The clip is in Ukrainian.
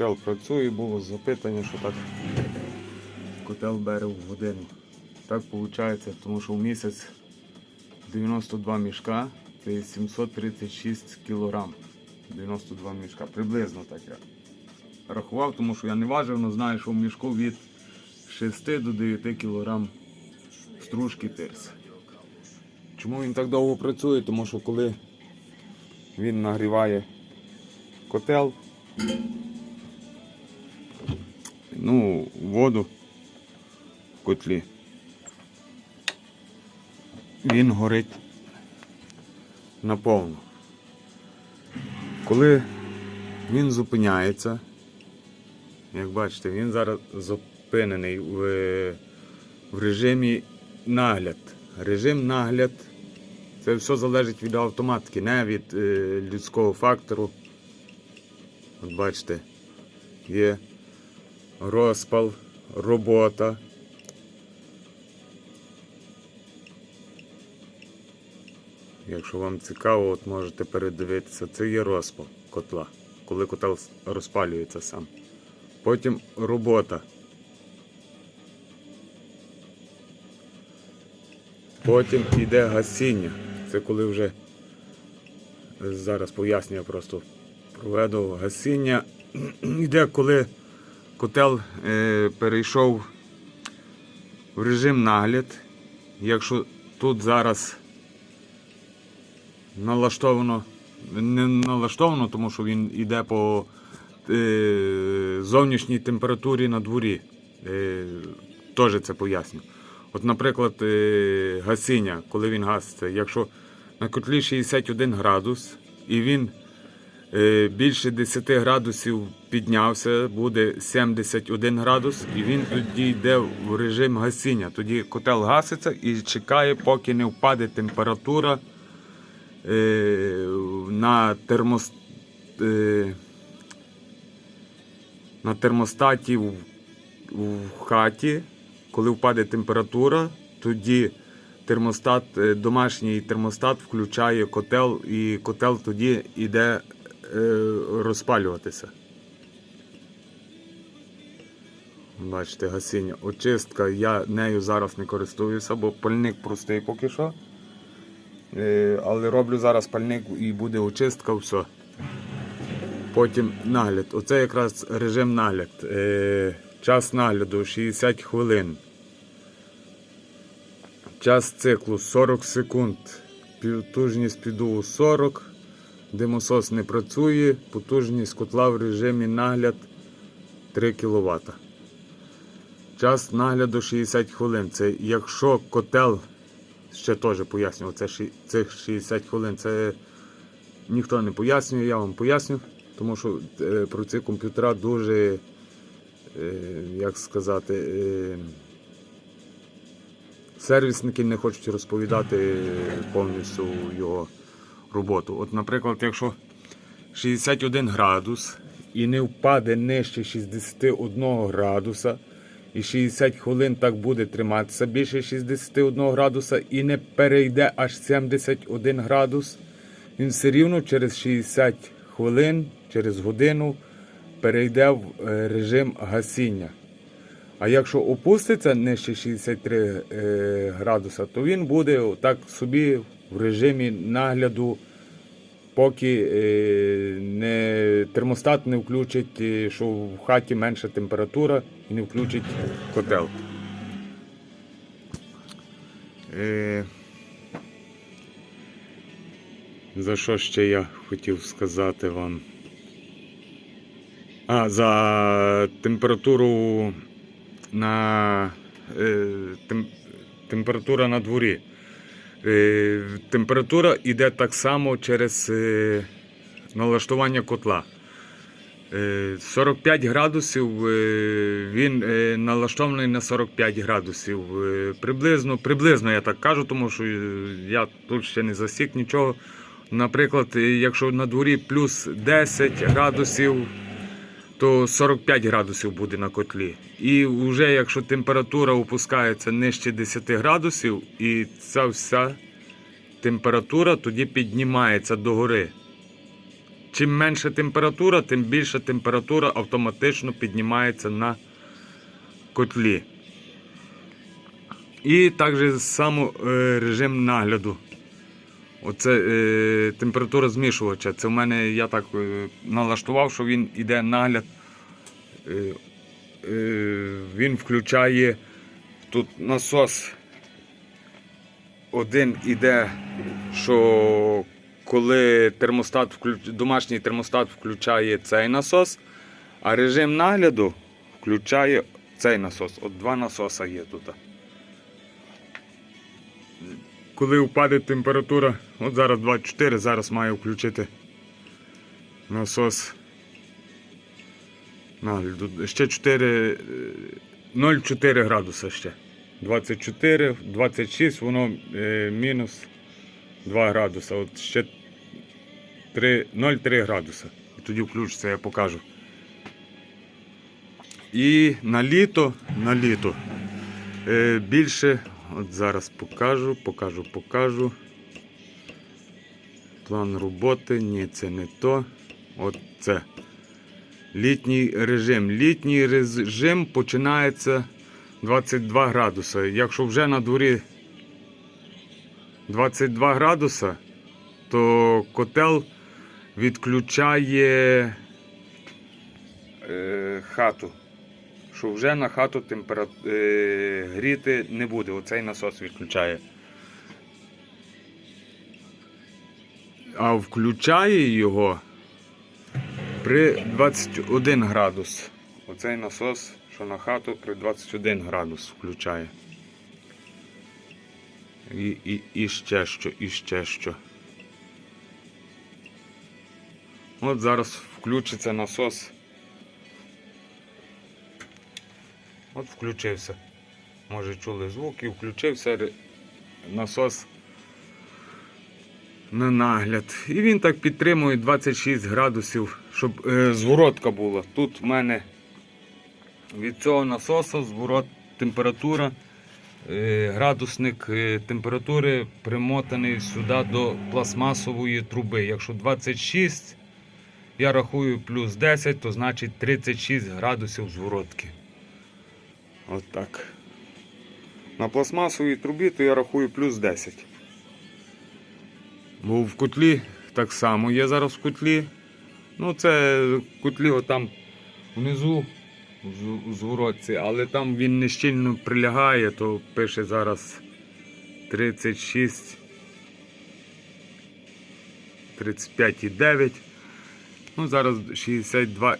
котел працює, було запитання, що так котел бере в годину. Так виходить, тому що в місяць 92 мішка, це 736 кілограм. 92 мішка, приблизно так я рахував, тому що я не важив, але знаю, що в мішку від 6 до 9 кілограм стружки тирса. Чому він так довго працює? Тому що коли він нагріває котел, ну, воду в котлі, він горить наповну. Коли він зупиняється, як бачите, він зараз зупинений в, в режимі нагляд. Режим нагляд це все залежить від автоматики, не від е, людського фактору. От бачите, є розпал, робота. Якщо вам цікаво, от можете передивитися, це є розпал котла, коли котел розпалюється сам. Потім робота. Потім йде гасіння. Це коли вже зараз пояснюю, просто проведу гасіння. Йде, коли котел е, перейшов в режим нагляд. Якщо тут зараз налаштовано, не налаштовано, тому що він йде по е, зовнішній температурі на дворі. Е, Теж це поясню. От, наприклад, е, гасіння, коли він гаситься, якщо на котлі 61 градус і він більше 10 градусів піднявся, буде 71 градус, і він тоді йде в режим гасіння. Тоді котел гаситься і чекає, поки не впаде температура е, на термос, е, на термостаті в, в хаті, коли впаде температура, тоді термостат, е, домашній термостат включає котел, і котел тоді йде е, розпалюватися. Бачите, гасіння. Очистка, я нею зараз не користуюся, бо пальник простий поки що. Е, але роблю зараз пальник і буде очистка, все. Потім нагляд. Оце якраз режим нагляд. Е, час нагляду 60 хвилин. Час циклу 40 секунд. Потужність підуву 40. Димосос не працює. Потужність котла в режимі нагляд 3 кВт. Час нагляду 60 хвилин. Це якщо котел, ще теж пояснював, це цих 60 хвилин, це ніхто не пояснює, я вам поясню, тому що е, про ці комп'ютера дуже, е, як сказати, е, сервісники не хочуть розповідати повністю його роботу. От, наприклад, якщо 61 градус і не впаде нижче 61 градуса, і 60 хвилин так буде триматися більше 61 градуса і не перейде аж 71 градус, він все рівно через 60 хвилин, через годину перейде в е, режим гасіння. А якщо опуститься нижче 63 е, градуса, то він буде так собі в режимі нагляду, поки е, не, термостат не включить, е, що в хаті менша температура і не включить котел. Е, за що ще я хотів сказати вам? А, за температуру на е, тем, температура на дворі. Е, температура йде так само через е, налаштування котла. Е, 45 градусів е, він е, налаштований на 45 градусів. Приблизно, приблизно я так кажу, тому що я тут ще не засік нічого. Наприклад, якщо на дворі плюс 10 градусів, то 45 градусів буде на котлі. І вже якщо температура опускається нижче 10 градусів, і ця вся температура тоді піднімається догори. чим менша температура, тим більша температура автоматично піднімається на котлі. І також само е, режим нагляду. Оце е, температура змішувача. Це в мене я так е, налаштував, що він іде нагляд. Е, е, він включає тут насос. Один іде, що коли термостат включ... домашній термостат включає цей насос, а режим нагляду включає цей насос. От два насоса є тут. Коли впаде температура, от зараз 24, зараз маю включити насос нагляду. Ще 4, е, 0,4 градуса ще. 24, 26, воно е, мінус 2 градуса. От ще 0,3 градуса. І тоді включиться, я покажу. І на літо, на літо е, більше, от зараз покажу, покажу, покажу. План роботи, ні, це не то. От це. Літній режим. Літній режим починається 22 градуса. Якщо вже на дворі 22 градуса, то котел відключає е, хату. Що вже на хату темпера... е, гріти не буде. Оцей насос відключає. А включає його при 21 градус. Оцей насос, що на хату при 21 градус включає. І, і, і ще що, і ще що. От зараз включиться насос. От включився. Може чули звук і включився насос на нагляд. І він так підтримує 26 градусів, щоб е, зворотка була. Тут в мене від цього насосу зворот температура, е, градусник е, температури примотаний сюди до пластмасової труби. Якщо 26, я рахую плюс 10, то значить 36 градусів зворотки. От так. На пластмасовій трубі, то я рахую плюс 10. Бо в котлі так само є зараз в котлі. Ну, це в котлі отам внизу у зворотці, але там він не щільно прилягає, то пише зараз 36, 35,9. Ну, зараз 62,5.